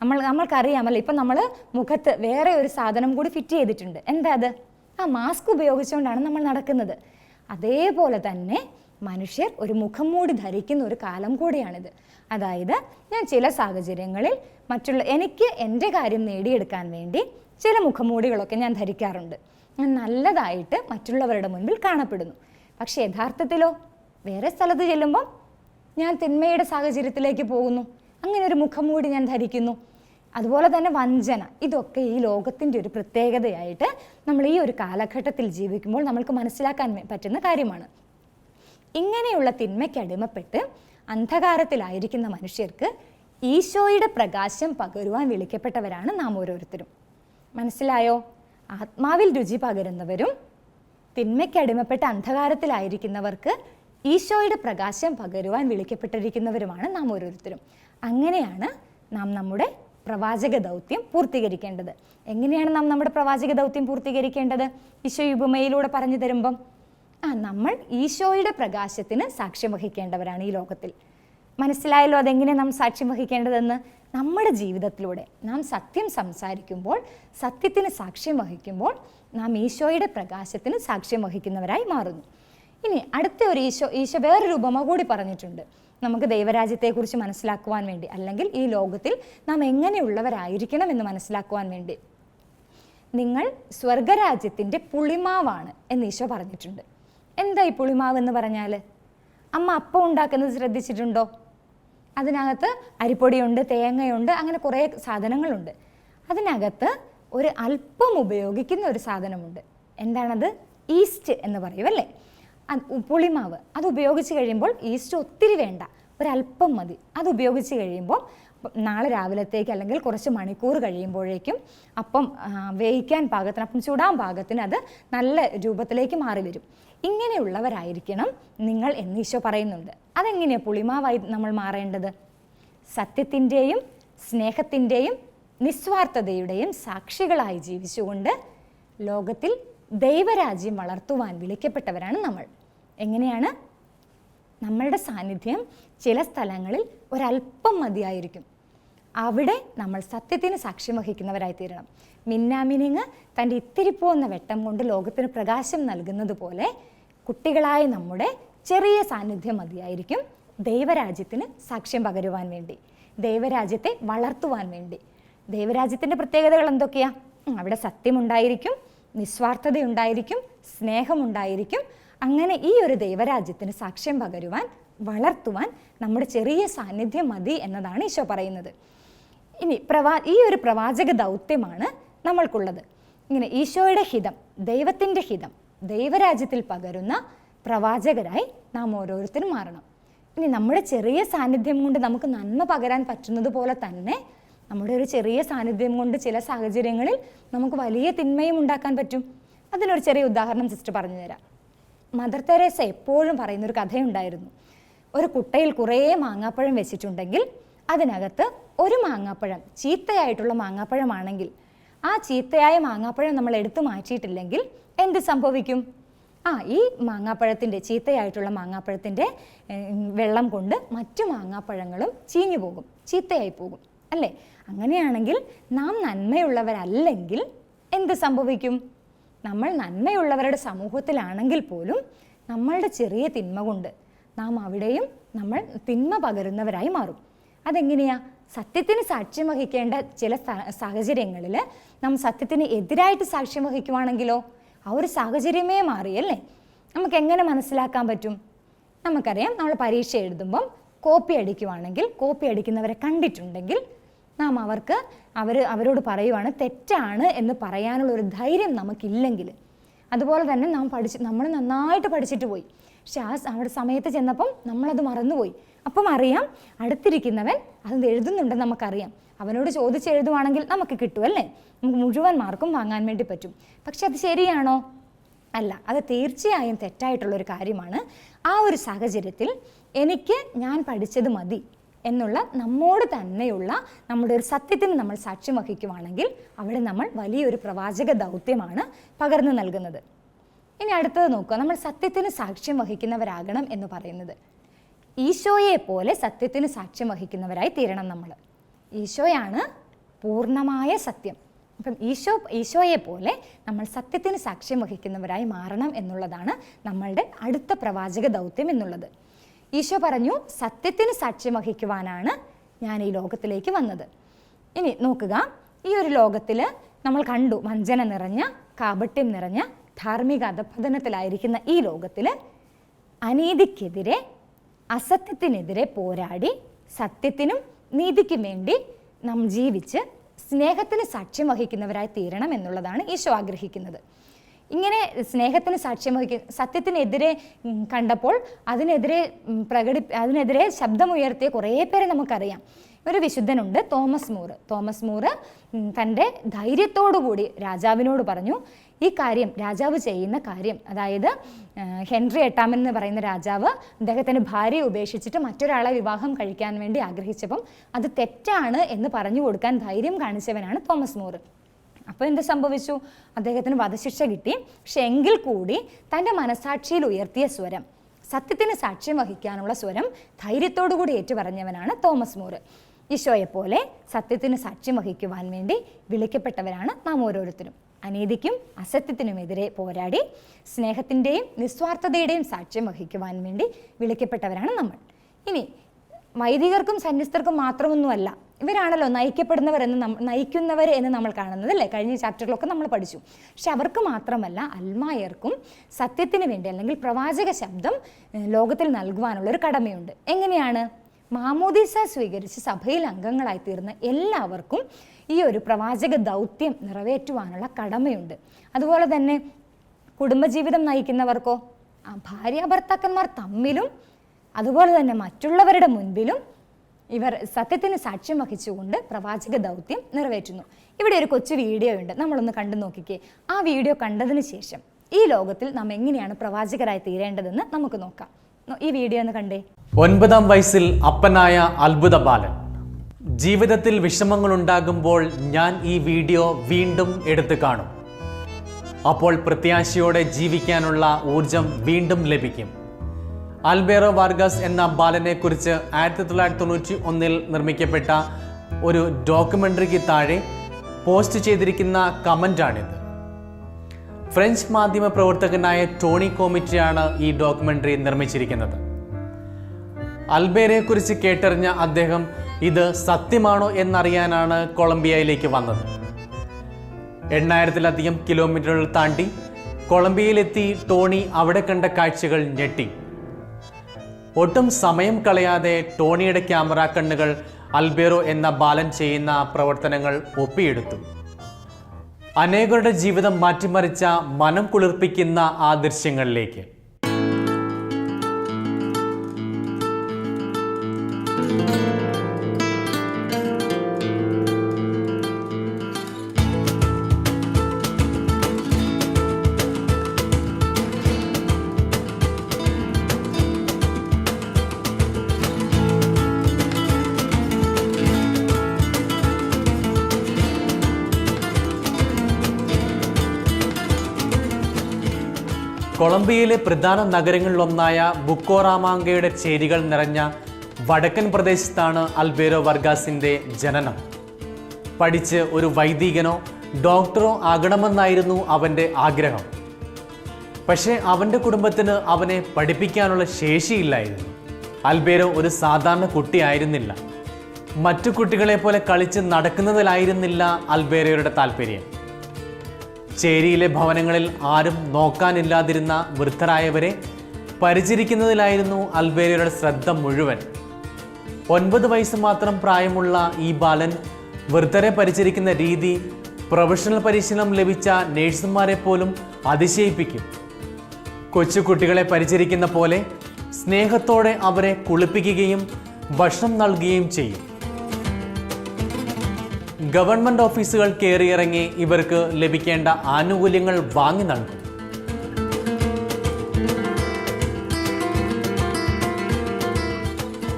നമ്മൾ നമ്മൾക്കറിയാമല്ലോ ഇപ്പം നമ്മൾ മുഖത്ത് വേറെ ഒരു സാധനം കൂടി ഫിറ്റ് ചെയ്തിട്ടുണ്ട്. എന്താ അത്? ആ മാസ്ക് ഉപയോഗിച്ചുകൊണ്ടാണ് നമ്മൾ നടക്കുന്നത്. അതേപോലെ തന്നെ മനുഷ്യർ ഒരു മുഖം മൂടി ധരിക്കുന്ന ഒരു കാലം കൂടിയാണിത്. അതായത് ഞാൻ ചില സാഹചര്യങ്ങളിൽ മറ്റുള്ള എനിക്ക് എന്റെ കാര്യം നേടിയെടുക്കാൻ വേണ്ടി ചില മുഖമൂടികളൊക്കെ ഞാൻ ധരിക്കാറുണ്ട്. ഞാൻ നല്ലതായിട്ട് മറ്റുള്ളവരുടെ മുൻപിൽ കാണപ്പെടുന്നു. പക്ഷേ യഥാർത്ഥത്തിലോ വേറെ സ്ഥലത്ത് ചെല്ലുമ്പം ഞാൻ തിന്മയുടെ സാഹചര്യത്തിലേക്ക് പോകുന്നു. അങ്ങനെ ഒരു മുഖംമൂടി ഞാൻ ധരിക്കുന്നു. അതുപോലെ തന്നെ വഞ്ചന ഇതൊക്കെ ഈ ലോകത്തിന്റെ ഒരു പ്രത്യേകതയായിട്ട് നമ്മൾ ഈ ഒരു കാലഘട്ടത്തിൽ ജീവിക്കുമ്പോൾ നമ്മൾക്ക് മനസ്സിലാക്കാൻ പറ്റുന്ന കാര്യമാണ്. ഇങ്ങനെയുള്ള തിന്മയ്ക്ക് അടിമപ്പെട്ട് അന്ധകാരത്തിലായിരിക്കുന്ന മനുഷ്യർക്ക് ഈശോയുടെ പ്രകാശം പകരുവാൻ വിളിക്കപ്പെട്ടവരാണ് നാം ഓരോരുത്തരും. മനസ്സിലായോ? ആത്മാവിൽ രുചി പകരുന്നവരും തിന്മയ്ക്ക് അടിമപ്പെട്ട് അന്ധകാരത്തിലായിരിക്കുന്നവർക്ക് ഈശോയുടെ പ്രകാശം പകരുവാൻ വിളിക്കപ്പെട്ടിരിക്കുന്നവരുമാണ് നാം ഓരോരുത്തരും. അങ്ങനെയാണ് നാം നമ്മുടെ പ്രവാചക ദൗത്യം പൂർത്തീകരിക്കേണ്ടത്. എങ്ങനെയാണ് നാം നമ്മുടെ പ്രവാചക ദൗത്യം പൂർത്തീകരിക്കേണ്ടത്? ഈശോ ഉപമയിലൂടെ പറഞ്ഞു തരുമ്പം ആ നമ്മൾ ഈശോയുടെ പ്രകാശത്തിന് സാക്ഷ്യം വഹിക്കേണ്ടവരാണ് ഈ ലോകത്തിൽ. മനസ്സിലായല്ലോ അതെങ്ങനെ നാം സാക്ഷ്യം വഹിക്കേണ്ടതെന്ന്? നമ്മുടെ ജീവിതത്തിലൂടെ നാം സത്യം സംസാരിക്കുമ്പോൾ സത്യത്തിന് സാക്ഷ്യം വഹിക്കുമ്പോൾ നാം ഈശോയുടെ പ്രകാശത്തിന് സാക്ഷ്യം വഹിക്കുന്നവരായി മാറുന്നു. ഇനി അടുത്ത ഒരു ഈശോ ഈശോ വേറൊരു ഉപമ കൂടി പറഞ്ഞിട്ടുണ്ട്. നമുക്ക് ദൈവരാജ്യത്തെക്കുറിച്ച് മനസ്സിലാക്കുവാൻ വേണ്ടി അല്ലെങ്കിൽ ഈ ലോകത്തിൽ നാം എങ്ങനെയുള്ളവരായിരിക്കണം എന്ന് മനസ്സിലാക്കുവാൻ വേണ്ടി. നിങ്ങൾ സ്വർഗരാജ്യത്തിന്റെ പുളിമാവാണ് എന്ന് ഈശോ പറഞ്ഞിട്ടുണ്ട്. എന്താ ഈ പുളിമാവ് എന്ന് പറഞ്ഞാൽ അമ്മ അപ്പം ഉണ്ടാക്കുന്നത് ശ്രദ്ധിച്ചിട്ടുണ്ടോ? അതിനകത്ത് അരിപ്പൊടിയുണ്ട് തേങ്ങയുണ്ട് അങ്ങനെ കുറേ സാധനങ്ങളുണ്ട്. അതിനകത്ത് ഒരു അല്പം ഉപയോഗിക്കുന്ന ഒരു സാധനമുണ്ട്. എന്താണത്? ഈസ്റ്റ് എന്ന് പറയും അല്ലേ? പുളിമാവ്. അത് ഉപയോഗിച്ച് കഴിയുമ്പോൾ ഈസ്റ്റ് ഒത്തിരി വേണ്ട. ഒരല്പം മതി. അത് ഉപയോഗിച്ച് കഴിയുമ്പോൾ നാളെ രാവിലത്തേക്ക് അല്ലെങ്കിൽ കുറച്ച് മണിക്കൂർ കഴിയുമ്പോഴേക്കും അപ്പം വേവിക്കാൻ പാകത്തിന് അപ്പം ചുടാൻ പാകത്തിന് അത് നല്ല രൂപത്തിലേക്ക് മാറി വരും. ഇങ്ങനെയുള്ളവരായിരിക്കണം നിങ്ങൾ എന്ന് ഈശോ പറയുന്നുണ്ട്. അതെങ്ങനെയാണ് പുളിമാവായി നമ്മൾ മാറേണ്ടത്? സത്യത്തിന്റെയും സ്നേഹത്തിന്റെയും നിസ്വാർത്ഥതയുടെയും സാക്ഷികളായി ജീവിച്ചുകൊണ്ട് ലോകത്തിൽ ദൈവരാജ്യം വളർത്തുവാൻ വിളിക്കപ്പെട്ടവരാണ് നമ്മൾ. എങ്ങനെയാണ്? നമ്മളുടെ സാന്നിധ്യം ചില സ്ഥലങ്ങളിൽ ഒരല്പം മതിയായിരിക്കും. അവിടെ നമ്മൾ സത്യത്തിന് സാക്ഷ്യം വഹിക്കുന്നവരായി തീരണം മിന്നാമിനിങ് തന്റെ ഇത്തിരി പോകുന്ന വെട്ടം കൊണ്ട് ലോകത്തിന് പ്രകാശം നൽകുന്നത് പോലെ കുട്ടികളായ നമ്മുടെ ചെറിയ സാന്നിധ്യം മതിയായിരിക്കും ദൈവരാജ്യത്തിന് സാക്ഷ്യം പകരുവാൻ വേണ്ടി ദൈവരാജ്യത്തെ വളർത്തുവാൻ വേണ്ടി. ദൈവരാജ്യത്തിന്റെ പ്രത്യേകതകൾ എന്തൊക്കെയാണ് അവിടെ സത്യമുണ്ടായിരിക്കും നിസ്വാർത്ഥതയുണ്ടായിരിക്കും സ്നേഹമുണ്ടായിരിക്കും അങ്ങനെ ഈ ഒരു ദൈവരാജ്യത്തിന് സാക്ഷ്യം പകരുവാൻ വളർത്തുവാൻ നമ്മുടെ ചെറിയ സാന്നിധ്യം മതി എന്നതാണ് ഈശോ പറയുന്നത്. ഇനി പ്രവാ ഈ ഒരു പ്രവാചക ദൗത്യമാണ് നമ്മൾക്കുള്ളത്. ഇങ്ങനെ ഈശോയുടെ ഹിതം ദൈവത്തിന്റെ ഹിതം ദൈവരാജ്യത്തിൽ പകരുന്ന പ്രവാചകരായി നാം ഓരോരുത്തരും മാറണം. ഇനി നമ്മുടെ ചെറിയ സാന്നിധ്യം കൊണ്ട് നമുക്ക് നന്മ പകരാൻ പറ്റുന്നത് പോലെ തന്നെ നമ്മുടെ ഒരു ചെറിയ സാന്നിധ്യം കൊണ്ട് ചില സാഹചര്യങ്ങളിൽ നമുക്ക് വലിയ തിന്മയും ഉണ്ടാക്കാൻ പറ്റും. അതിനൊരു ചെറിയ ഉദാഹരണം സിസ്റ്റർ പറഞ്ഞു തരാം മദർ തെരേസ എപ്പോഴും പറയുന്നൊരു കഥയുണ്ടായിരുന്നു. ഒരു കുട്ടയിൽ കുറേ മാങ്ങാപ്പഴം വെച്ചിട്ടുണ്ടെങ്കിൽ അതിനകത്ത് ഒരു മാങ്ങാപ്പഴം ചീത്തയായിട്ടുള്ള മാങ്ങാപ്പഴമാണെങ്കിൽ ആ ചീത്തയായ മാങ്ങാപ്പഴം നമ്മൾ എടുത്തു മാറ്റിയിട്ടില്ലെങ്കിൽ എന്ത് സംഭവിക്കും? ആ ഈ മാങ്ങാപ്പഴത്തിന്റെ ചീത്തയായിട്ടുള്ള മാങ്ങാപ്പഴത്തിന്റെ വെള്ളം കൊണ്ട് മറ്റു മാങ്ങാപ്പഴങ്ങളും ചീഞ്ഞു പോകും ചീത്തയായി പോകും അല്ലേ? അങ്ങനെയാണെങ്കിൽ നാം നന്മയുള്ളവരല്ലെങ്കിൽ എന്ത് സംഭവിക്കും? നമ്മൾ നന്മയുള്ളവരുടെ സമൂഹത്തിലാണെങ്കിൽ പോലും നമ്മളുടെ ചെറിയ തിന്മ കൊണ്ട് നാം അവിടെയും നമ്മൾ തിന്മ പകരുന്നവരായി മാറും. അതെങ്ങനെയാ? സത്യത്തിന് സാക്ഷ്യം വഹിക്കേണ്ട ചില സാഹചര്യങ്ങളിൽ നാം സത്യത്തിന് എതിരായിട്ട് സാക്ഷ്യം വഹിക്കുവാണെങ്കിലോ? ആ ഒരു സാഹചര്യമേ മാറിയല്ലേ? നമുക്ക് എങ്ങനെ മനസ്സിലാക്കാൻ പറ്റും? നമുക്കറിയാം നമ്മൾ പരീക്ഷ എഴുതുമ്പം കോപ്പി അടിക്കുവാണെങ്കിൽ കോപ്പി അടിക്കുന്നവരെ കണ്ടിട്ടുണ്ടെങ്കിൽ നാം അവർക്ക് അവർ അവരോട് പറയുവാണ് തെറ്റാണ് എന്ന് പറയാനുള്ള ഒരു ധൈര്യം നമുക്കില്ലെങ്കിൽ. അതുപോലെ തന്നെ നാം പഠിച്ച് നമ്മൾ നന്നായിട്ട് പഠിച്ചിട്ട് പോയി. പക്ഷെ ആ അവിടെ സമയത്ത് ചെന്നപ്പം നമ്മളത് മറന്നുപോയി. അപ്പം അറിയാം അടുത്തിരിക്കുന്നവൻ അത് എഴുതുന്നുണ്ടെന്ന് നമുക്കറിയാം. അവനോട് ചോദിച്ചെഴുതുവാണെങ്കിൽ നമുക്ക് കിട്ടും അല്ലേ? നമുക്ക് മുഴുവൻ മാർക്കും വാങ്ങാൻ വേണ്ടി പറ്റും. പക്ഷെ അത് ശരിയാണോ? അല്ല അത് തീർച്ചയായും തെറ്റായിട്ടുള്ളൊരു കാര്യമാണ്. ആ ഒരു സാഹചര്യത്തിൽ എനിക്ക് ഞാൻ പഠിച്ചത് മതി. എന്നുള്ള നമ്മോട് തന്നെയുള്ള നമ്മുടെ ഒരു സത്യത്തിന് നമ്മൾ സാക്ഷ്യം വഹിക്കുവാണെങ്കിൽ അവിടെ നമ്മൾ വലിയൊരു പ്രവാചക ദൗത്യമാണ് പകർന്നു നൽകുന്നത്. ഇനി അടുത്തത് നോക്കുക. നമ്മൾ സത്യത്തിന് സാക്ഷ്യം വഹിക്കുന്നവരാകണം എന്ന് പറയുന്നത്. ഈശോയെ പോലെ സത്യത്തിന് സാക്ഷ്യം വഹിക്കുന്നവരായി തീരണം നമ്മൾ. ഈശോയാണ് പൂർണമായ സത്യം. അപ്പം ഈശോ ഈശോയെ പോലെ നമ്മൾ സത്യത്തിന് സാക്ഷ്യം വഹിക്കുന്നവരായി മാറണം എന്നുള്ളതാണ് നമ്മളുടെ അടുത്ത പ്രവാചക ദൗത്യം എന്നുള്ളത്. ഈശോ പറഞ്ഞു സത്യത്തിന് സാക്ഷ്യം വഹിക്കുവാനാണ് ഞാൻ ഈ ലോകത്തിലേക്ക് വന്നത്. ഇനി നോക്കുക ഈ ഒരു ലോകത്തിൽ നമ്മൾ കണ്ടു വഞ്ചന നിറഞ്ഞ കാപട്യം നിറഞ്ഞ ധാർമ്മിക അധപതനത്തിലായിരിക്കുന്ന ഈ ലോകത്തിൽ അനീതിക്കെതിരെ അസത്യത്തിനെതിരെ പോരാടി സത്യത്തിനും നീതിക്കും വേണ്ടി നാം ജീവിച്ച് സ്നേഹത്തിന് സാക്ഷ്യം വഹിക്കുന്നവരായി തീരണം എന്നുള്ളതാണ് ഈശോ ആഗ്രഹിക്കുന്നത്. ഇങ്ങനെ സ്നേഹത്തിന് സാക്ഷ്യം വഹിക്കുന്ന സത്യത്തിനെതിരെ കണ്ടപ്പോൾ അതിനെതിരെ പ്രകടി അതിനെതിരെ ശബ്ദമുയർത്തിയ കുറേ പേരെ നമുക്കറിയാം. ഒരു വിശുദ്ധനുണ്ട് തോമസ് മൂറ്. തോമസ് ഉം, തന്റെ ധൈര്യത്തോടുകൂടി രാജാവിനോട് പറഞ്ഞു ഈ കാര്യം രാജാവ് ചെയ്യുന്ന കാര്യം അതായത് ഹെൻറി എട്ടാമൻ എന്ന് പറയുന്ന രാജാവ് അദ്ദേഹത്തിന്റെ ഭാര്യയെ ഉപേക്ഷിച്ചിട്ട് മറ്റൊരാളെ വിവാഹം കഴിക്കാൻ വേണ്ടി ആഗ്രഹിച്ചപ്പം അത് തെറ്റാണ് എന്ന് പറഞ്ഞു കൊടുക്കാൻ ധൈര്യം കാണിച്ചവനാണ് തോമസ് മൂറ്. അപ്പോൾ എന്ത് സംഭവിച്ചു? അദ്ദേഹത്തിന് വധശിക്ഷ കിട്ടി. പക്ഷെ എങ്കിൽ കൂടി തന്റെ മനസാക്ഷിയിൽ ഉയർത്തിയ സ്വരം സത്യത്തിന് സാക്ഷ്യം വഹിക്കാനുള്ള സ്വരം ധൈര്യത്തോടു കൂടി ഏറ്റുപറഞ്ഞവനാണ് തോമസ് മൂറ് ഈശോയെപ്പോലെ സത്യത്തിന് സാക്ഷ്യം വഹിക്കുവാൻ വേണ്ടി വിളിക്കപ്പെട്ടവരാണ് നാം ഓരോരുത്തരും. അനീതിക്കും അസത്യത്തിനുമെതിരെ പോരാടി സ്നേഹത്തിന്റെയും നിസ്വാർത്ഥതയുടെയും സാക്ഷ്യം വഹിക്കുവാൻ വേണ്ടി വിളിക്കപ്പെട്ടവരാണ് നമ്മൾ. ഇനി വൈദികർക്കും സന്യസ്തർക്കും മാത്രമൊന്നുമല്ല ഇവരാണല്ലോ നയിക്കപ്പെടുന്നവർ എന്ന് നയിക്കുന്നവർ എന്ന് നമ്മൾ കാണുന്നത് അല്ലേ? കഴിഞ്ഞ ചാപ്റ്ററിലൊക്കെ നമ്മൾ പഠിച്ചു. പക്ഷെ അവർക്ക് മാത്രമല്ല അൽമായർക്കും സത്യത്തിന് വേണ്ടി അല്ലെങ്കിൽ പ്രവാചക ശബ്ദം ലോകത്തിൽ നൽകുവാനുള്ള ഒരു കടമയുണ്ട്. എങ്ങനെയാണ്? മാമോദീസ സ്വീകരിച്ച് സഭയിൽ അംഗങ്ങളായി തീർന്ന എല്ലാവർക്കും ഈ ഒരു പ്രവാചക ദൗത്യം നിറവേറ്റുവാനുള്ള കടമയുണ്ട്. അതുപോലെ തന്നെ കുടുംബജീവിതം നയിക്കുന്നവർക്കോ ആ ഭാര്യ ഭർത്താക്കന്മാർ തമ്മിലും അതുപോലെ തന്നെ മറ്റുള്ളവരുടെ മുൻപിലും ഇവർ സത്യത്തിന് സാക്ഷ്യം വഹിച്ചുകൊണ്ട് പ്രവാചക ദൗത്യം നിറവേറ്റുന്നു. ഇവിടെ ഒരു കൊച്ചു വീഡിയോ ഉണ്ട്. നമ്മളൊന്ന് കണ്ടു നോക്കിക്കേ. ആ വീഡിയോ കണ്ടതിന് ശേഷം ഈ ലോകത്തിൽ നാം എങ്ങനെയാണ് പ്രവാചകരായി തീരേണ്ടതെന്ന് നമുക്ക് നോക്കാം. ഈ വീഡിയോ ഒന്ന് കണ്ടേ. ഒൻപതാം വയസ്സിൽ അപ്പനായ അത്ഭുത ബാലൻ. ജീവിതത്തിൽ വിഷമങ്ങൾ ഉണ്ടാകുമ്പോൾ ഞാൻ ഈ വീഡിയോ വീണ്ടും എടുത്തു കാണും. അപ്പോൾ പ്രത്യാശയോടെ ജീവിക്കാനുള്ള ഊർജം വീണ്ടും ലഭിക്കും. ആൽബേറോ വാർഗസ് എന്ന ബാലനെ കുറിച്ച് ആയിരത്തി തൊള്ളായിരത്തി തൊണ്ണൂറ്റി ഒന്നിൽ നിർമ്മിക്കപ്പെട്ട ഒരു ഡോക്യുമെന്ററിക്ക് താഴെ പോസ്റ്റ് ചെയ്തിരിക്കുന്ന കമന്റാണിത് ഫ്രഞ്ച് മാധ്യമ പ്രവർത്തകനായ ടോണി കോമിറ്റിയാണ് ഈ ഡോക്യുമെന്ററി നിർമ്മിച്ചിരിക്കുന്നത്. അൽബേരയെക്കുറിച്ച് കേട്ടറിഞ്ഞ അദ്ദേഹം ഇത് സത്യമാണോ എന്നറിയാനാണ് കൊളംബിയയിലേക്ക് വന്നത്. എണ്ണായിരത്തിലധികം കിലോമീറ്ററുകൾ താണ്ടി കൊളംബിയയിലെത്തി ടോണി അവിടെ കണ്ട കാഴ്ചകൾ ഞെട്ടി. ഒട്ടും സമയം കളയാതെ ടോണിയുടെ ക്യാമറ കണ്ണുകൾ അൽബേറോ എന്ന ബാലൻ ചെയ്യുന്ന പ്രവർത്തനങ്ങൾ ഒപ്പിയെടുത്തു. അനേകരുടെ ജീവിതം മാറ്റിമറിച്ച മനം കുളിർപ്പിക്കുന്ന ആ ദൃശ്യങ്ങളിലേക്ക്. കൊളംബിയയിലെ പ്രധാന നഗരങ്ങളിലൊന്നായ ബുക്കോറാമാങ്കയുടെ ചേരികൾ നിറഞ്ഞ വടക്കൻ പ്രദേശത്താണ് അൽബേരോ വർഗാസിന്റെ ജനനം. പഠിച്ച് ഒരു വൈദികനോ ഡോക്ടറോ ആകണമെന്നായിരുന്നു അവന്റെ ആഗ്രഹം. പക്ഷേ അവന്റെ കുടുംബത്തിന് അവനെ പഠിപ്പിക്കാനുള്ള ശേഷിയില്ലായിരുന്നു. അൽബേരോ ഒരു സാധാരണ കുട്ടിയായിരുന്നില്ല മറ്റു കുട്ടികളെ പോലെ കളിച്ച് നടക്കുന്നതിലായിരുന്നില്ല അൽബേരയുടെ താല്പര്യം. ചേരിയിലെ ഭവനങ്ങളിൽ ആരും നോക്കാനില്ലാതിരുന്ന വൃദ്ധരായവരെ പരിചരിക്കുന്നതിലായിരുന്നു അൽബേരിയുടെ ശ്രദ്ധ മുഴുവൻ. ഒൻപത് വയസ്സ് മാത്രം പ്രായമുള്ള ഈ ബാലൻ വൃദ്ധരെ പരിചരിക്കുന്ന രീതി പ്രൊഫഷണൽ പരിശീലനം ലഭിച്ച നേഴ്സുമാരെ പോലും അതിശയിപ്പിക്കും. കൊച്ചുകുട്ടികളെ പരിചരിക്കുന്ന പോലെ സ്നേഹത്തോടെ അവരെ കുളിപ്പിക്കുകയും ഭക്ഷണം നൽകുകയും ചെയ്യും. ഗവൺമെന്റ് ഓഫീസുകൾ കയറിയിറങ്ങി ഇവർക്ക് ലഭിക്കേണ്ട ആനുകൂല്യങ്ങൾ വാങ്ങി നൽകും.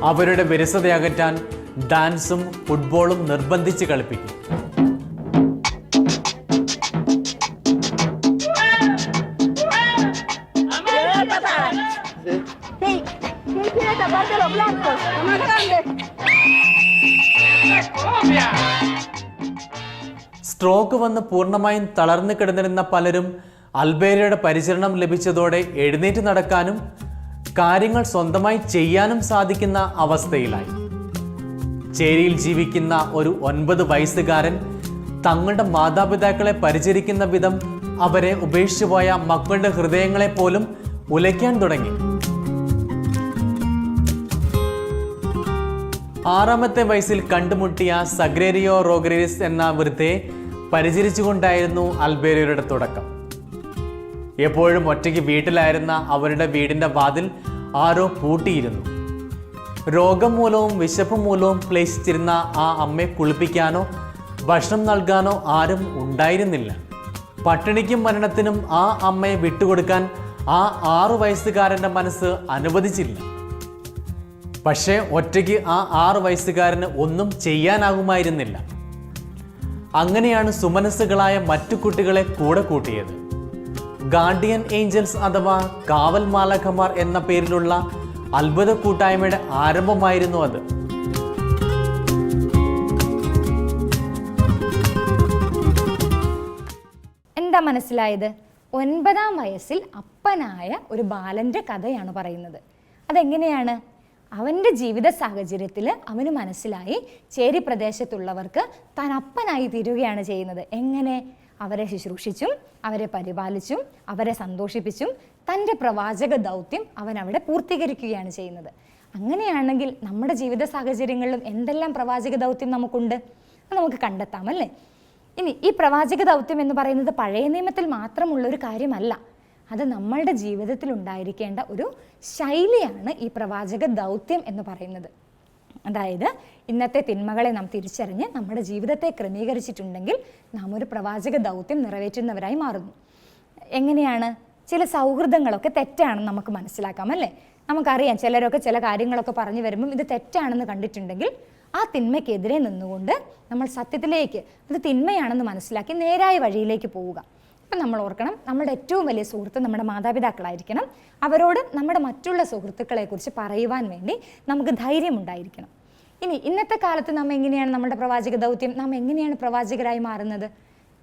അവരുടെ വിരസതയകറ്റാൻ ഡാൻസും ഫുട്ബോളും നിർബന്ധിച്ച് കളിപ്പിക്കും. വന്ന് പൂർണമായും തളർന്നു കിടന്നിരുന്ന പലരും അൽബേരയുടെ പരിചരണം ലഭിച്ചതോടെ എഴുന്നേറ്റ് നടക്കാനും കാര്യങ്ങൾ സ്വന്തമായി ചെയ്യാനും സാധിക്കുന്ന അവസ്ഥയിലായി. ചേരിയിൽ ജീവിക്കുന്ന ഒരു ഒൻപത് വയസ്സുകാരൻ തങ്ങളുടെ മാതാപിതാക്കളെ പരിചരിക്കുന്ന വിധം അവരെ ഉപേക്ഷിച്ചുപോയ മക്കളുടെ ഹൃദയങ്ങളെ പോലും ഉലയ്ക്കാൻ തുടങ്ങി. ആറാമത്തെ വയസ്സിൽ കണ്ടുമുട്ടിയ സഗ്രേരിയോ റോഗ്രേരിസ് എന്ന വൃദ്ധയെ പരിചരിച്ചുകൊണ്ടായിരുന്നു അൽബേരിയയുടെ തുടക്കം. എപ്പോഴും ഒറ്റയ്ക്ക് വീട്ടിലായിരുന്ന അവരുടെ വീടിന്റെ വാതിൽ ആരോ പൂട്ടിയിരുന്നു. രോഗം മൂലവും വിശപ്പ് മൂലവും ക്ലേശിച്ചിരുന്ന ആ അമ്മയെ കുളിപ്പിക്കാനോ ഭക്ഷണം നൽകാനോ ആരും ഉണ്ടായിരുന്നില്ല. പട്ടിണിക്കും മരണത്തിനും ആ അമ്മയെ വിട്ടുകൊടുക്കാൻ ആ ആറു വയസ്സുകാരന്റെ മനസ്സ് അനുവദിച്ചില്ല. പക്ഷേ ഒറ്റയ്ക്ക് ആ ആറു വയസ്സുകാരന് ഒന്നും ചെയ്യാനാകുമായിരുന്നില്ല. അങ്ങനെയാണ് സുമനസ്സുകളായ മറ്റു കുട്ടികളെ കൂടെ കൂട്ടിയത്. ഗാർഡിയൻ ഏഞ്ചൽസ് അഥവാ കാവൽ മാലകമാർ എന്ന പേരിലുള്ള അത്ഭുത കൂട്ടായ്മയുടെ ആരംഭമായിരുന്നു അത്. എന്താ മനസ്സിലായത്? ഒൻപതാം വയസ്സിൽ അപ്പനായ ഒരു ബാലന്റെ കഥയാണ് പറയുന്നത്. അതെങ്ങനെയാണ്? അവന്റെ ജീവിത സാഹചര്യത്തിൽ അവന് മനസ്സിലായി ചേരി പ്രദേശത്തുള്ളവർക്ക് താൻ അപ്പനായി തീരുകയാണ് ചെയ്യുന്നത്. എങ്ങനെ? അവരെ ശുശ്രൂഷിച്ചും അവരെ പരിപാലിച്ചും അവരെ സന്തോഷിപ്പിച്ചും തന്റെ പ്രവാചക ദൗത്യം അവൻ അവിടെ പൂർത്തീകരിക്കുകയാണ് ചെയ്യുന്നത്. അങ്ങനെയാണെങ്കിൽ നമ്മുടെ ജീവിത സാഹചര്യങ്ങളിലും എന്തെല്ലാം പ്രവാചക ദൗത്യം നമുക്കുണ്ട്? അത് നമുക്ക് കണ്ടെത്താം അല്ലേ? ഇനി ഈ പ്രവാചക ദൗത്യം എന്ന് പറയുന്നത് പഴയ നിയമത്തിൽ മാത്രമുള്ള ഒരു കാര്യമല്ല. അത് നമ്മളുടെ ജീവിതത്തിൽ ഉണ്ടായിരിക്കേണ്ട ഒരു ശൈലിയാണ് ഈ പ്രവാചക ദൗത്യം എന്ന് പറയുന്നത്. അതായത് ഇന്നത്തെ തിന്മകളെ നാം തിരിച്ചറിഞ്ഞ് നമ്മുടെ ജീവിതത്തെ ക്രമീകരിച്ചിട്ടുണ്ടെങ്കിൽ നാം ഒരു പ്രവാചക ദൗത്യം നിറവേറ്റുന്നവരായി മാറുന്നു. എങ്ങനെയാണ്? ചില സൗഹൃദങ്ങളൊക്കെ തെറ്റാണെന്ന് നമുക്ക് മനസ്സിലാക്കാം അല്ലേ? നമുക്കറിയാം ചിലരൊക്കെ ചില കാര്യങ്ങളൊക്കെ പറഞ്ഞു വരുമ്പം ഇത് തെറ്റാണെന്ന് കണ്ടിട്ടുണ്ടെങ്കിൽ ആ തിന്മയ്ക്കെതിരെ നിന്നുകൊണ്ട് നമ്മൾ സത്യത്തിലേക്ക് അത് തിന്മയാണെന്ന് മനസ്സിലാക്കി നേരായ വഴിയിലേക്ക് പോവുക. ഇപ്പം നമ്മൾ ഓർക്കണം നമ്മുടെ ഏറ്റവും വലിയ സുഹൃത്ത് നമ്മുടെ മാതാപിതാക്കളായിരിക്കണം. അവരോട് നമ്മുടെ മറ്റുള്ള സുഹൃത്തുക്കളെക്കുറിച്ച് പറയുവാൻ വേണ്ടി നമുക്ക് ധൈര്യമുണ്ടായിരിക്കണം. ഇനി ഇന്നത്തെ കാലത്ത് നാം എങ്ങനെയാണ് നമ്മുടെ പ്രവാചക ദൗത്യം നാം എങ്ങനെയാണ് പ്രവാചകരായി മാറുന്നത്?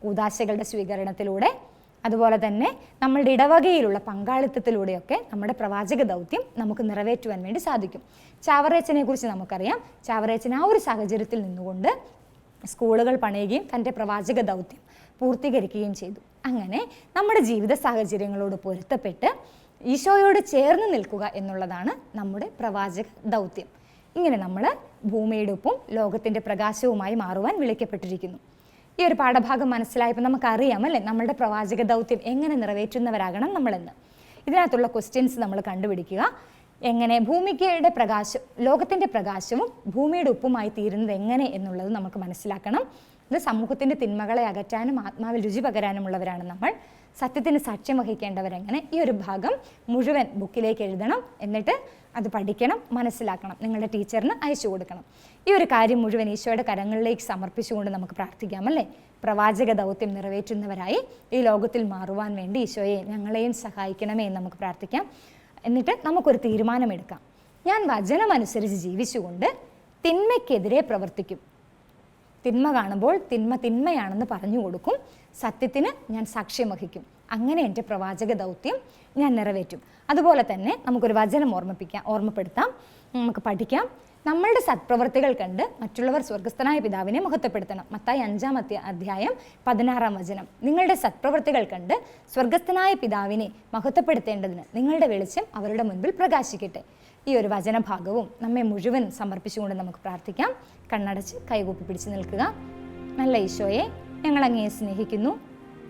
ഉദാശകളുടെ സ്വീകരണത്തിലൂടെ അതുപോലെ തന്നെ നമ്മളുടെ ഇടവകയിലുള്ള പങ്കാളിത്തത്തിലൂടെയൊക്കെ നമ്മുടെ പ്രവാചക ദൗത്യം നമുക്ക് നിറവേറ്റുവാൻ വേണ്ടി സാധിക്കും. ചാവറേച്ചനെ കുറിച്ച് നമുക്കറിയാം. ചാവറേച്ചൻ ആ ഒരു സാഹചര്യത്തിൽ നിന്നുകൊണ്ട് സ്കൂളുകൾ പണിയുകയും തന്റെ പ്രവാചക ദൗത്യം പൂർത്തീകരിക്കുകയും ചെയ്തു. അങ്ങനെ നമ്മുടെ ജീവിത സാഹചര്യങ്ങളോട് പൊരുത്തപ്പെട്ട് ഈശോയോട് ചേർന്ന് നിൽക്കുക എന്നുള്ളതാണ് നമ്മുടെ പ്രവാചക ദൗത്യം. ഇങ്ങനെ നമ്മൾ ഭൂമിയുടെ ഒപ്പം ലോകത്തിന്റെ പ്രകാശവുമായി മാറുവാൻ വിളിക്കപ്പെട്ടിരിക്കുന്നു. ഈ ഒരു പാഠഭാഗം മനസ്സിലായപ്പോൾ നമുക്കറിയാം അല്ലേ? നമ്മളുടെ പ്രവാചക ദൗത്യം എങ്ങനെ നിറവേറ്റുന്നവരാകണം നമ്മളെന്ന്. ഇതിനകത്തുള്ള ക്വസ്റ്റ്യൻസ് നമ്മൾ കണ്ടുപിടിക്കുക. എങ്ങനെ ഭൂമികയുടെ പ്രകാശം ലോകത്തിന്റെ പ്രകാശവും ഭൂമിയുടെ ഉപ്പുമായി തീരുന്നത് എങ്ങനെ എന്നുള്ളത് നമുക്ക് മനസ്സിലാക്കണം. ഇത് സമൂഹത്തിന്റെ തിന്മകളെ അകറ്റാനും ആത്മാവിൽ രുചി പകരാനുമുള്ളവരാണ് നമ്മൾ. സത്യത്തിന് സാക്ഷ്യം വഹിക്കേണ്ടവരെങ്ങനെ ഈ ഒരു ഭാഗം മുഴുവൻ ബുക്കിലേക്ക് എഴുതണം. എന്നിട്ട് അത് പഠിക്കണം മനസ്സിലാക്കണം. നിങ്ങളുടെ ടീച്ചറിന് അയച്ചു കൊടുക്കണം. ഈ ഒരു കാര്യം മുഴുവൻ ഈശോയുടെ കരങ്ങളിലേക്ക് സമർപ്പിച്ചുകൊണ്ട് നമുക്ക് പ്രാർത്ഥിക്കാം അല്ലേ? പ്രവാചക ദൗത്യം നിറവേറ്റുന്നവരായി ഈ ലോകത്തിൽ മാറുവാൻ വേണ്ടി ഈശോയെ ഞങ്ങളെയും സഹായിക്കണമേ എന്ന് നമുക്ക് പ്രാർത്ഥിക്കാം. എന്നിട്ട് നമുക്കൊരു തീരുമാനമെടുക്കാം. ഞാൻ വചനമനുസരിച്ച് ജീവിച്ചുകൊണ്ട് തിന്മയ്ക്കെതിരെ പ്രവർത്തിക്കും. തിന്മ കാണുമ്പോൾ തിന്മ തിന്മയാണെന്ന് പറഞ്ഞു കൊടുക്കും. സത്യത്തിന് ഞാൻ സാക്ഷ്യം വഹിക്കും. അങ്ങനെ എന്റെ പ്രവാചക ദൗത്യം ഞാൻ നിറവേറ്റും. അതുപോലെ തന്നെ നമുക്കൊരു വചനം ഓർമ്മിപ്പിക്കാം ഓർമ്മപ്പെടുത്താം നമുക്ക് പഠിക്കാം. നമ്മളുടെ സത്പ്രവർത്തികൾ കണ്ട് മറ്റുള്ളവർ സ്വർഗസ്ഥനായ പിതാവിനെ മഹത്വപ്പെടുത്തണം. മത്തായി അഞ്ചാം അധ്യ- അധ്യായം പതിനാറാം വചനം. നിങ്ങളുടെ സത്പ്രവർത്തികൾ കണ്ട് സ്വർഗസ്ഥനായ പിതാവിനെ മഹത്വപ്പെടുത്തേണ്ടതിന് നിങ്ങളുടെ വെളിച്ചം അവരുടെ മുൻപിൽ പ്രകാശിക്കട്ടെ. ഈ ഒരു വചനഭാഗവും നമ്മെ മുഴുവൻ സമർപ്പിച്ചുകൊണ്ട് നമുക്ക് പ്രാർത്ഥിക്കാം. കണ്ണടച്ച് കൈകൂപ്പി പിടിച്ച് നിൽക്കുക. നല്ല ഈശോയെ ഞങ്ങൾ അങ്ങയെ സ്നേഹിക്കുന്നു.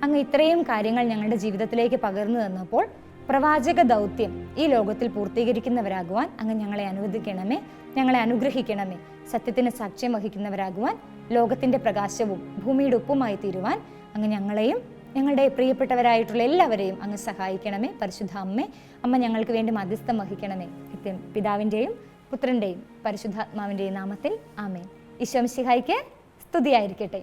അങ്ങ് ഇത്രയും കാര്യങ്ങൾ ഞങ്ങളുടെ ജീവിതത്തിലേക്ക് പകർന്നു തന്നപ്പോൾ പ്രവാചക ദൗത്യം ഈ ലോകത്തിൽ പൂർത്തീകരിക്കുന്നവരാകുവാൻ അങ്ങ് ഞങ്ങളെ അനുവദിക്കണമേ ഞങ്ങളെ അനുഗ്രഹിക്കണമേ. സത്യത്തിന് സാക്ഷ്യം വഹിക്കുന്നവരാകുവാൻ ലോകത്തിന്റെ പ്രകാശവും ഭൂമിയുടെ ഉപ്പുമായി തീരുവാൻ അങ്ങ് ഞങ്ങളെയും ഞങ്ങളുടെ പ്രിയപ്പെട്ടവരായിട്ടുള്ള എല്ലാവരെയും അങ്ങ് സഹായിക്കണമേ. പരിശുദ്ധ അമ്മേ അമ്മ ഞങ്ങൾക്ക് വേണ്ടി മധ്യസ്ഥം വഹിക്കണമേ. നിത്യം പിതാവിന്റെയും പുത്രന്റെയും പരിശുദ്ധാത്മാവിന്റെയും നാമത്തിൽ ആമേ ഈശോമിശിഹായിക്ക് സ്തുതിയായിരിക്കട്ടെ.